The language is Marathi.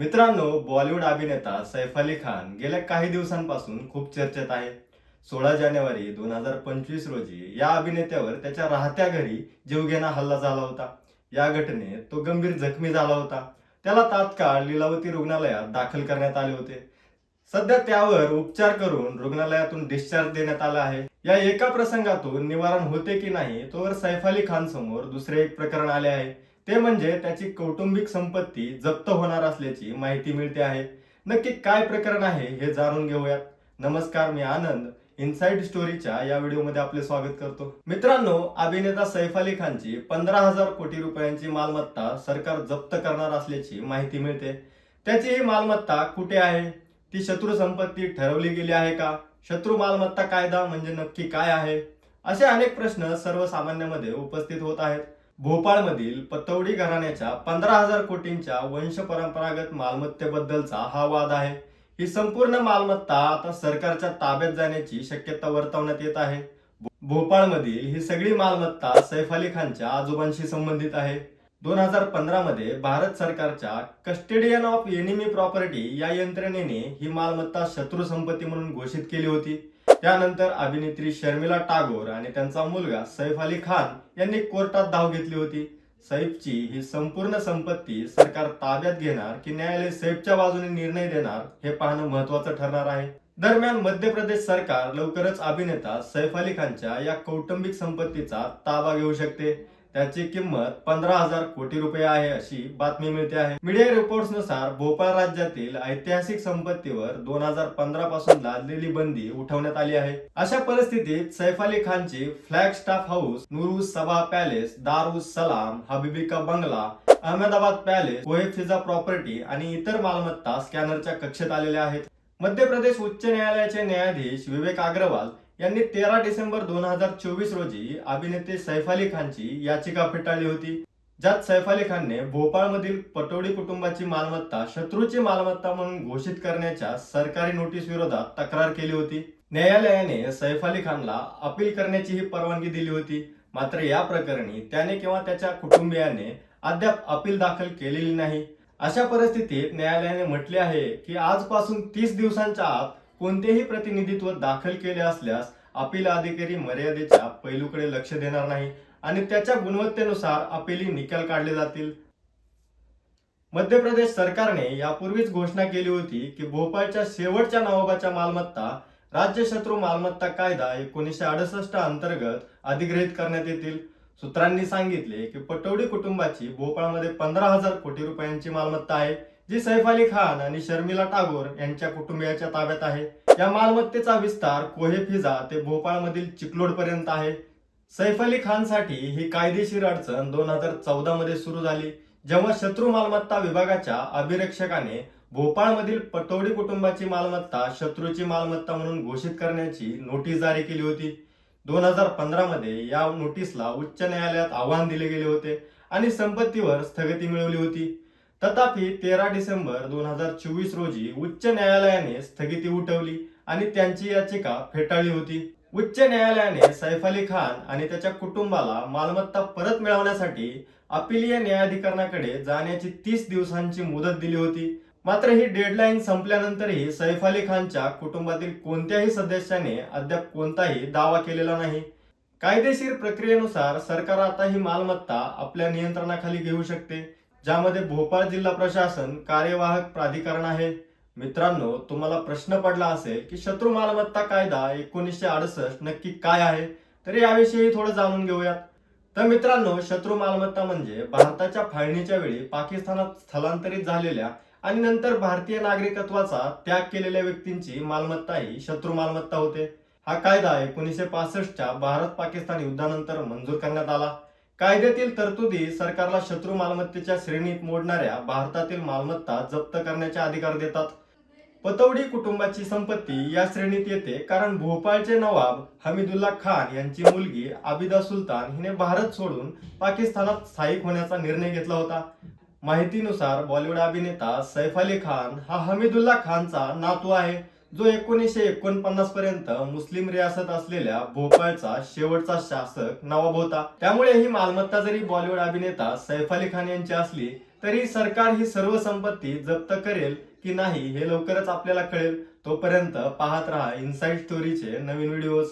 मित्रांनो बॉलिवूड अभिनेता सैफ अली खान गेल्या काही दिवसांपासून खूप चर्चेत आहे. सोळा जानेवारी दोन हजार पंचवीस रोजी या अभिनेत्यावर त्याच्या राहत्या घरी जीवघेणा हल्ला झाला होता. या घटनेत तो गंभीर जखमी झाला होता. त्याला तात्काळ लीलावती रुग्णालयात दाखल करण्यात आले होते. सध्या त्यावर उपचार करून रुग्णालयातून डिस्चार्ज देण्यात आला आहे. या एका प्रसंगातून निवारण होते की नाही तोवर सैफ अली खान समोर दुसरे एक प्रकरण आले आहे. ते म्हणजे त्याची कौटुंबिक संपत्ती जप्त होणार असल्याची माहिती मिळते आहे. नक्की काय प्रकरण आहे हे जाणून घेऊयात. नमस्कार मी आनंद. इनसाइड स्टोरीच्या या व्हिडिओमध्ये आपले स्वागत करतो. मित्रांनो अभिनेता सैफ अली खानची पंधरा हजार कोटी रुपयांची मालमत्ता सरकार जप्त करणार असल्याची माहिती मिळते. त्याची ही मालमत्ता कुठे आहे? ती शत्रू संपत्ती ठरवली गेली आहे का? शत्रू मालमत्ता कायदा म्हणजे नक्की काय आहे? असे अनेक प्रश्न सर्वसामान्यांमध्ये उपस्थित होत आहेत. भोपाळमधील पतौडी घराण्याच्या पंधरा हजार कोटींच्या वंश परंपरागत मालमत्तेबद्दलचा हा वाद आहे. ही संपूर्ण मालमत्ता आता सरकारच्या ताब्यात जाण्याची शक्यता वर्तवण्यात येत आहे. भोपाळमधील ही सगळी मालमत्ता सैफ अली खानच्या आजोबांशी संबंधित आहे. दोन हजार पंधरा मध्ये भारत सरकारच्या कस्टेडियन ऑफ एनिमी प्रॉपर्टी या यंत्रणेने ही मालमत्ता शत्रू संपत्ती म्हणून घोषित केली होती. त्यानंतर अभिनेत्री शर्मिला टागोर आणि त्यांचा मुलगा सैफ अली खान यांनी कोर्टात धाव घेतली होती. सैफची ही संपूर्ण संपत्ती सरकार ताब्यात घेणार की न्यायालय सैफच्या बाजूने निर्णय देणार हे पाहणं महत्वाचं ठरणार आहे. दरम्यान मध्य प्रदेश सरकार लवकरच अभिनेता सैफ अली खानच्या या कौटुंबिक संपत्तीचा ताबा घेऊ शकते. त्याची किंमत पंधरा हजार कोटी रुपये आहे अशी बातमी मिळते आहे. मीडिया रिपोर्ट्सनुसार भोपाळ राज्यातील ऐतिहासिक संपत्तीवर दोन हजार पंधरा पासून लादलेली बंदी उठवण्यात आली आहे. अशा परिस्थितीत सैफ अली खानची फ्लॅग स्टाफ हाऊस नुरू सभा पॅलेस दारू सलाम हबिबिका बंगला अहमदाबाद पॅलेस कोहे फिजा प्रॉपर्टी आणि इतर मालमत्ता स्कॅनरच्या कक्षेत आलेल्या आहेत. मध्य प्रदेश उच्च न्यायालयाचे न्यायाधीश विवेक अग्रवाल यांनी तेरा डिसेंबर दोन हजार चोवीस रोजी अभिनेते सैफ अली खानची याचिका फेटाळली होती. ज्यात सैफ अली खानने भोपाळमधील पटोडी कुटुंबाची मालमत्ता शत्रूची मालमत्ता म्हणून घोषित करण्याच्या सरकारी नोटीस विरोधात तक्रार केली होती. न्यायालयाने सैफ अली खानला अपील करण्याचीही परवानगी दिली होती. मात्र या प्रकरणी त्याने किंवा त्याच्या कुटुंबियाने अद्याप अपील दाखल केलेली नाही. अशा परिस्थितीत न्यायालयाने म्हटले आहे की आजपासून तीस दिवसांच्या आत कोणतेही प्रतिनिधित्व दाखल केले असल्यास अपील अधिकारी मर्यादेच्या पैलूकडे लक्ष देणार नाही आणि त्याच्या गुणवत्तेनुसार अपिली निकाल काढले जातील. मध्य प्रदेश सरकारने यापूर्वीच घोषणा केली होती की भोपाळच्या शेवटच्या नवाबाच्या मालमत्ता राज्य शत्रू मालमत्ता कायदा एकोणीसशे अडुसष्ट अंतर्गत अधिग्रहित करण्यात येतील. सूत्रांनी सांगितले की पटौडी कुटुंबाची भोपाळमध्ये पंधरा हजार कोटी रुपयांची मालमत्ता आहे. जी सैफ अली खान आणि शर्मिला टागोर यांच्या कुटुंबियाच्या ताब्यात आहे. या मालमत्तेचा विस्तार कोहे फिजा ते भोपाळमधील चिकलोड पर्यंत आहे. सैफ अली खानसाठी ही कायदेशीर अडचण दोन हजार चौदा मध्ये सुरू झाली जेव्हा शत्रू मालमत्ता विभागाच्या अभिरक्षकाने भोपाळमधील पटौडी कुटुंबाची मालमत्ता शत्रूची मालमत्ता म्हणून घोषित करण्याची नोटीस जारी केली होती. दोन हजार पंधरामध्ये या नोटीसला उच्च न्यायालयात आव्हान दिले गेले होते आणि संपत्तीवर स्थगिती मिळवली होती. तथापि तेरा डिसेंबर दोन हजार चोवीस रोजी उच्च न्यायालयाने स्थगिती उठवली आणि त्यांची याचिका फेटाळली होती. उच्च न्यायालयाने सैफ अली खान आणि त्याच्या कुटुंबाला मालमत्ता परत मिळवण्यासाठी अपिलीय न्यायाधिकरणाकडे जाण्याची तीस दिवसांची मुदत दिली होती. मात्र ही डेडलाईन संपल्यानंतरही सैफ अली खानच्या कुटुंबातील कोणत्याही सदस्याने अद्याप कोणताही दावा केलेला नाही. कायदेशीर प्रक्रियेनुसार सरकार आता ही मालमत्ता आपल्या नियंत्रणाखाली घेऊ शकते. ज्यामध्ये भोपाळ जिल्हा प्रशासन कार्यवाहक प्राधिकरण आहे. मित्रांनो तुम्हाला प्रश्न पडला असेल की शत्रू मालमत्ता कायदा एकोणीसशे अडुसष्ट नक्की काय आहे? तर याविषयी थोडं जाणून घेऊयात. तर मित्रांनो शत्रू मालमत्ता म्हणजे भारताच्या फाळणीच्या वेळी पाकिस्तानात स्थलांतरित झालेल्या आणि नंतर भारतीय नागरिकत्वाचा त्याग केलेल्या व्यक्तींची मालमत्ता ही शत्रू मालमत्ता होते. हा कायदा एकोणीसशे पासष्टच्या भारत पाकिस्तान युद्धानंतर मंजूर करण्यात आला. कायद्यातील तरतुदी सरकारला शत्रू मालमत्तेच्या श्रेणीत मोडणाऱ्या भारतातील मालमत्ता जप्त करण्याचे अधिकार देतात. पतौडी कुटुंबाची संपत्ती या श्रेणीत येते कारण भोपाळचे नवाब हमीदुल्ला खान यांची मुलगी आबिदा सुलतान हिने भारत सोडून पाकिस्तानात स्थायिक होण्याचा निर्णय घेतला होता. माहितीनुसार बॉलिवूड अभिनेता सैफ अली खान हा हमीदुल्ला खानचा नातू आहे. जो एकोणीसशे एकोणपन्नास पर्यंत मुस्लिम रियासत असलेल्या भोपाळचा शेवटचा शासक नवाब होता. त्यामुळे ही मालमत्ता जरी बॉलिवूड अभिनेता सैफ अली खान यांची असली तरी सरकार ही सर्व संपत्ती जप्त करेल की नाही हे लवकरच आपल्याला कळेल. तोपर्यंत पाहत रहा इनसाइड स्टोरीचे नवीन व्हिडिओज